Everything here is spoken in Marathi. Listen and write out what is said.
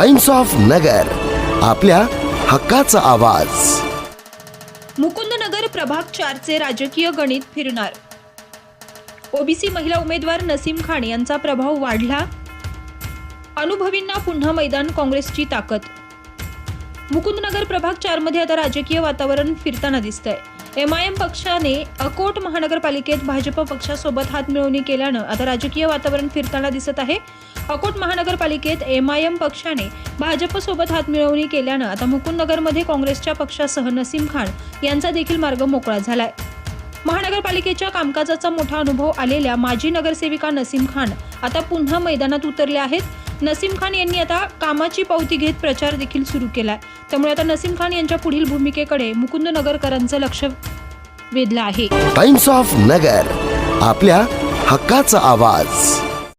टाइम्स ऑफ नगर आपल्या हक्काचा आवाज. मुकुंदनगर प्रभाग चारचे राजकीय गणित फिरणार. ओबीसी महिला उमेदवार नसीम खान यांचा प्रभाव वाढला. अनुभवींना पुन्हा मैदान काँग्रेसची ताकद. मुकुंदनगर प्रभाग चारमध्ये आता राजकीय वातावरण फिरताना दिसतंय. एम आय एम पक्षाने अकोट महानगरपालिकेत भाजप पक्षासोबत हातमिळवणी केल्यानं आता राजकीय वातावरण फिरताना दिसत आहे. अकोट महानगरपालिकेत एम आय एम पक्षाने भाजपसोबत हातमिळवणी केल्यानं आता मुकुंदनगरमध्ये काँग्रेसच्या पक्षासह नसीम खान यांचा देखील मार्ग मोकळा झालाय. महानगरपालिकेच्या कामकाजाचा मोठा अनुभव आलेल्या माजी नगरसेविका नसीम खान आता पुन्हा मैदानात उतरले आहेत. नसीम खान यांनी आता कामाची पावती घेत प्रचार देखील सुरू केला आहे त्यामुळे आता नसीम खान यांच्या पुढील भूमिकेकडे मुकुंद नगरकरांचं लक्ष वेधलं आहे. टाइम्स ऑफ नगर आपल्या हक्काचा आवाज.